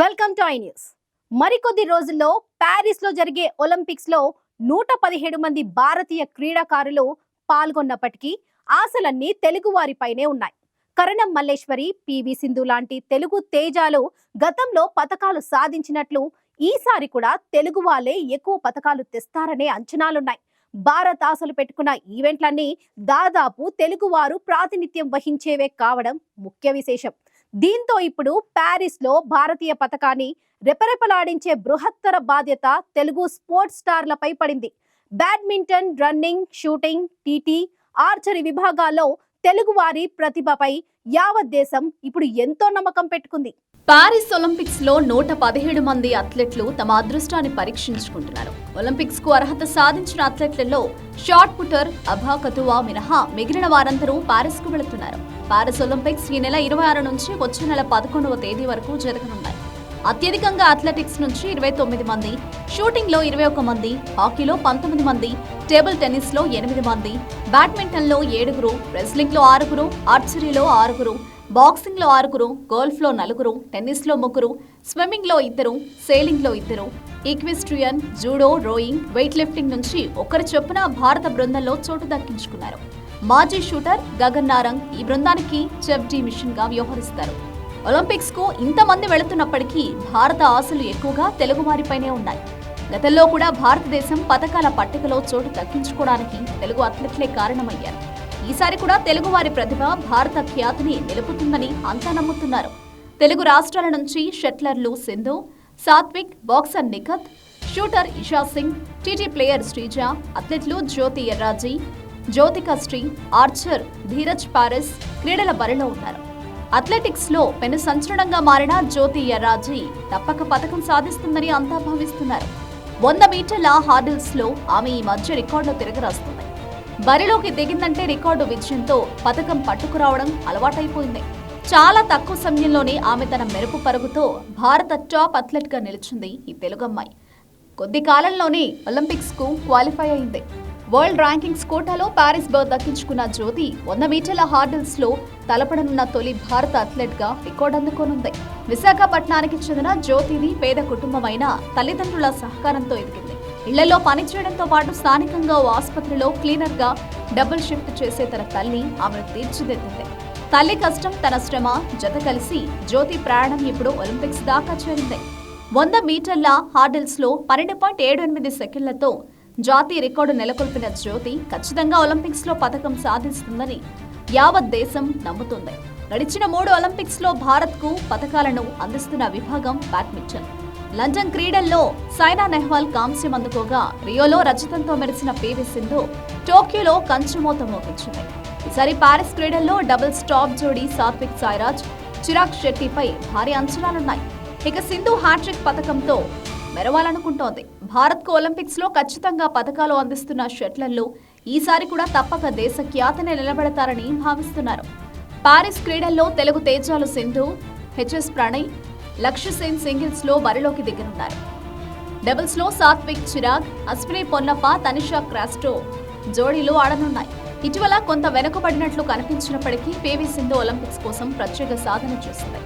Welcome to I news. మరికొద్ది రోజుల్లో ప్యారిస్లో జరిగే ఒలింపిక్స్లో నూట పదిహేడు మంది భారతీయ క్రీడాకారులు పాల్గొన్నప్పటికీ ఆశలన్నీ తెలుగు వారిపైనే ఉన్నాయి. కరణం మల్లేశ్వరి పివి సింధు లాంటి తెలుగు తేజాలు గతంలో పథకాలు సాధించినట్లు ఈసారి కూడా తెలుగు వాళ్ళే ఎక్కువ పథకాలు తెస్తారనే అంచనాలున్నాయి. భారత్ ఆశలు పెట్టుకున్న ఈవెంట్లన్నీ దాదాపు తెలుగువారు ప్రాతినిధ్యం వహించేవే కావడం ముఖ్య విశేషం. దీంతో ఇప్పుడు ప్యారిస్లో భారతీయ పథకాన్ని రెపరెపలాడించే బృహత్తర బాధ్యత తెలుగు స్పోర్ట్స్ స్టార్లపై పడింది. Badminton running shooting TT archery విభాగాల్లో తెలుగువారి ప్రతిభపై యావత్ దేశం ఇప్పుడు ఎంతో నమ్మకం పెట్టుకుంది. పారిస్ ఒలింపిక్స్లో నూట పదిహేడు మంది అథ్లెట్లు తమ అదృష్టాన్ని పరీక్షించుకుంటున్నారు. ఒలింపిక్స్కు అర్హత సాధించిన అథ్లెట్లలో షార్ట్ పుటర్ అభా కతువా మినహా మిగిలిన వారందరూ పారిస్కు వెళుతున్నారు. పారిస్ ఒలింపిక్స్ ఈ నెల ఇరవై ఆరు నుంచి వచ్చే నెల పదకొండవ తేదీ వరకు జరగనున్నాయి. అత్యధికంగా అథ్లెటిక్స్ నుంచి ఇరవై తొమ్మిది మంది షూటింగ్లో ఇరవై ఒక మంది హాకీలో పంతొమ్మిది మంది టేబుల్ టెన్నిస్లో ఎనిమిది మంది బ్యాడ్మింటన్లో ఏడుగురు రెస్లింగ్లో ఆరుగురు ఆర్చరీలో ఆరుగురు బాక్సింగ్లో ఆరుగురు గోల్ఫ్లో నలుగురు టెన్నిస్లో ముగ్గురు స్విమ్మింగ్లో ఇద్దరు సేలింగ్లో ఇద్దరు. Equestrian judo rowing weight lifting నుంచి ఒకరి చొప్పున భారత బృందంలో చోటు దక్కించుకున్నారు. మాజీ షూటర్ గగన్ నారంగ్ ఈ బృందానికి చెఫ్ డి మిషన్గా వ్యవహరిస్తారు. ఒలింపిక్స్కు ఇంతమంది వెళుతున్నప్పటికీ భారత ఆశలు ఎక్కువగా తెలుగువారిపైనే ఉన్నాయి. గతంలో కూడా భారతదేశం పథకాల పట్టికలో చోటు దక్కించుకోవడానికి తెలుగు అథ్లెట్లే కారణమయ్యారు. ఈసారి కూడా తెలుగువారి ప్రతిభ భారత ఖ్యాతిని నిలుపుతుందని అంతా నమ్ముతున్నారు. తెలుగు రాష్ట్రాల నుంచి షట్లర్లు Sindhu Satwik boxer Nikhat shooter Esha Singh TT player Sreeja అథ్లెట్లు జ్యోతి ఎర్రాజీ జ్యోతిక శ్రీ ఆర్చర్ ధీరజ్ పారెస్ క్రీడల బరిలో ఉన్నారు. అథ్లెటిక్స్లో పెను సంచలనంగా మారిన జ్యోతి ఎర్రాజీ తప్పక పథకం సాధిస్తుందని అంతా భావిస్తున్నారు. వంద మీటర్ల హార్డిల్స్లో ఆమె ఈ మధ్య రికార్డులు తిరగరాస్తుంది బరిలోకి దిగిందంటే రికార్డు విజయంతో పథకం పట్టుకురావడం అలవాటైపోయింది. చాలా తక్కువ సమయంలోనే ఆమె తన మెరుపు పరుగుతో భారత టాప్ అథ్లెట్గా నిలిచింది ఈ తెలుగమ్మాయి. కొద్ది కాలంలోనే ఒలింపిక్స్కు క్వాలిఫై అయింది. వరల్డ్ ర్యాంకింగ్స్ కోటాలో పారిస్ బర్త్ దక్కించుకున్న జ్యోతి వంద మీటర్ల హార్డిల్స్లో తలపడనున్న తొలి భారత అథ్లెట్గా రికార్డు అందుకోనుంది. విశాఖపట్నానికి చెందిన జ్యోతిని పేద కుటుంబమైన తల్లిదండ్రుల సహకారంతో ఎదిగింది. ఇళ్ళలో పనిచేయడంతో పాటు స్థానికంగా ఓ ఆసుపత్రిలో క్లీనర్గా డబుల్ షిఫ్ట్ చేసే తన తల్లి ఆమెను తీర్చిదిద్దింది. తల్లి కష్టం తన శ్రమ జత కలిసి జ్యోతి ప్రయాణం ఇప్పుడు ఒలింపిక్స్ దాకా చేరింది. వంద మీటర్ల హార్డిల్స్లో పన్నెండు పాయింట్ ఏడు ఎనిమిది సెకండ్లతో జాతీయ రికార్డు నెలకొల్పిన జ్యోతి ఖచ్చితంగా ఒలింపిక్స్లో పథకం సాధిస్తుందని యావత్ దేశం నమ్ముతుంది. గడిచిన మూడు ఒలింపిక్స్లో భారత్కు పథకాలను అందిస్తున్న విభాగం బ్యాడ్మింటన్. లండన్ క్రీడల్లో సైనా నెహ్వాల్ కాంస్యం అందుకోగా రియోలో రజతంతో మెరిసిన పివి సింధు టోక్యోలో కంచుమోత మోపించింది. ఈసారి పారిస్ క్రీడల్లో డబుల్ స్టాప్ జోడీ సాత్విక్ సాయిరాజ్ చిరాగ్ షెట్టిపై భారీ అంచనాలున్నాయి. ఇక సింధు హ్యాట్రిక్ పథకంతో మెరవాలనుకుంటోంది. భారత్కు ఒలింపిక్స్లో ఖచ్చితంగా పథకాలు అందిస్తున్న షెట్లర్లు ఈసారి కూడా తప్పక దేశ ఖ్యాతిని నిలబెడతారని భావిస్తున్నారు. పారిస్ క్రీడల్లో తెలుగు తేజాలు సింధు హెచ్ఎస్ ప్రణయ్ లక్ష్య సేన్ సింగిల్స్లో బరిలోకి దిగనున్నారు. డబుల్స్లో సాత్విక్ చిరాగ్ అశ్విని పొన్నప్ప తనిషా క్రాస్టో జోడీలు ఆడనున్నాయి. ఇటీవల కొంత వెనుకబడినట్లు కనిపించినప్పటికీ పీవీ సింధు ఒలింపిక్స్ కోసం ప్రత్యేక సాధన చేసింది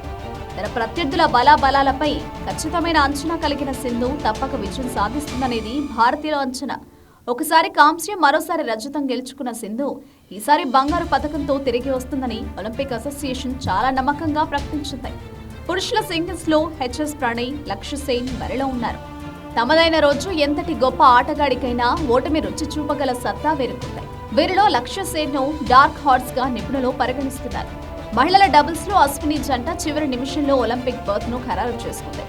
తన ప్రత్యర్థుల బలాబలాలపై ఖచ్చితమైన అంచనా కలిగిన సింధు తప్పక విజయం సాధిస్తుందనేది భారతీయుల అంచనా. ఒకసారి కాంస్యం మరోసారి రజతం గెలుచుకున్న సింధు ఈసారి బంగారు పథకంతో తిరిగి వస్తుందని ఒలింపిక్ అసోసియేషన్ చాలా నమ్మకంగా ప్రకటించింది. పురుషుల సింగిల్స్లో హెచ్ఎస్ ప్రణయ్ లక్ష్య సేన్ బరిలో ఉన్నారు. తమదైన రోజు ఎంతటి గొప్ప ఆటగాడికైనా ఓటమి రుచి చూపగల సత్తా వీరుకుంది. వీరిలో లక్ష్య సేన్ను డార్క్ హార్స్గా నిపుణులు పరిగణిస్తున్నారు. మహిళల డబుల్స్లో అశ్విని జంట చివరి నిమిషంలో ఒలింపిక్ బర్త్ను ఖరారు చేసుకుంది.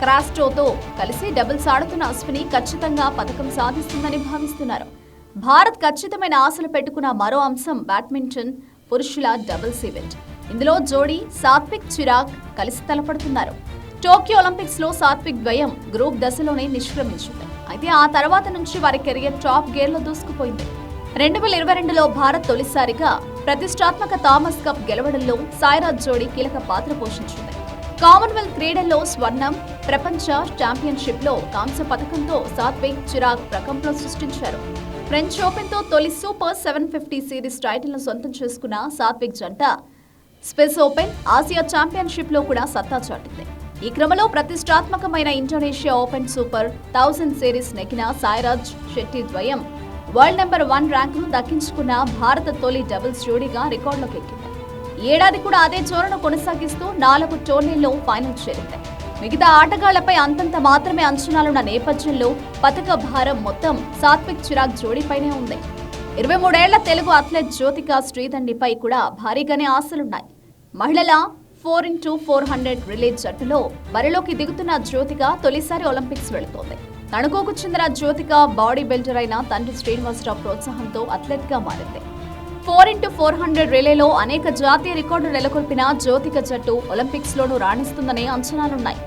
క్రాస్టోతో కలిసి డబుల్స్ ఆడుతున్న అశ్విని ఖచ్చితంగా పథకం సాధిస్తుందని భావిస్తున్నారు. భారత్ ఖచ్చితమైన ఆశలు పెట్టుకున్న మరో అంశం బ్యాడ్మింటన్ పురుషుల డబుల్స్ ఈవెంట్. ఇందులో జోడీ సాత్విక్ చిరాగ్ కలిసి తలపడుతున్నారు. టోక్యో ఒలింపిక్స్లో సాత్విక్ ద్వయం గ్రూప్ దశలోనే నిష్క్రమించింది. అయితే ఆ తర్వాత నుంచి వారి కెరియర్ టాప్ గేర్లో దూసుకుపోయింది. రెండు వేల ఇరవై రెండులో భారత్ తొలిసారిగా ప్రతిష్టాత్మక థామస్ కప్ గెలవడంలో సాయిరాజ్ జోడీ కీలక పాత్ర పోషించింది. కామన్వెల్త్ క్రీడల్లో స్వర్ణం ప్రపంచ ఛాంపియన్షిప్లో కాంస్య పథకంతో సాత్విక్ చిరాగ్ ప్రకంపనలు సృష్టించారు. ఫ్రెంచ్ ఓపెన్తో తొలి super seven fifty series title సొంతం చేసుకున్న సాత్విక్ జంట స్పెస్ ఓపెన్ ఆసియా ఛాంపియన్షిప్లో కూడా సత్తా చాటింది. ఈ క్రమంలో ప్రతిష్టాత్మకమైన Indonesia open super thousand series నెగ్గిన సాయిరాజ్ శెట్టి ద్వయం వరల్డ్ నెంబర్ వన్ ర్యాంకును దక్కించుకున్న భారత తొలి డబుల్స్ జోడీగా రికార్డులోకి ఎక్కింది. ఏడాది కూడా అదే చోరను కొనసాగిస్తూ నాలుగు టోర్నీల్లో ఫైనల్ చేరింది. మిగతా ఆటగాళ్ళపై అంతంత మాత్రమే అంచనాలున్న నేపథ్యంలో పథక భారం మొత్తం సాత్విక్ చిరాగ్ జోడీపైనే ఉంది. ఇరవై మూడేళ్ళ తెలుగు అథ్లెట్ జ్యోతిక శ్రీదండిపై కూడా భారీగానే ఆశలున్నాయి. మహిళల four into four hundred relay జట్టులో బరిలోకి దిగుతున్న జ్యోతిక తొలిసారి ఒలింపిక్స్ వెళుతోంది. తణుకోకు చెందిన జ్యోతిక బాడీ బిల్డర్ అయిన తండ్రి శ్రీనివాసరావు ప్రోత్సాహంతో అథ్లెట్గా మారింది. ఫోర్ ఇంటూ ఫోర్ హండ్రెడ్ రిలేలో అనేక జాతీయ రికార్డు నెలకొల్పిన జ్యోతిక జట్టు ఒలింపిక్స్ లోనూ రాణిస్తుందనే అంచనాలున్నాయి.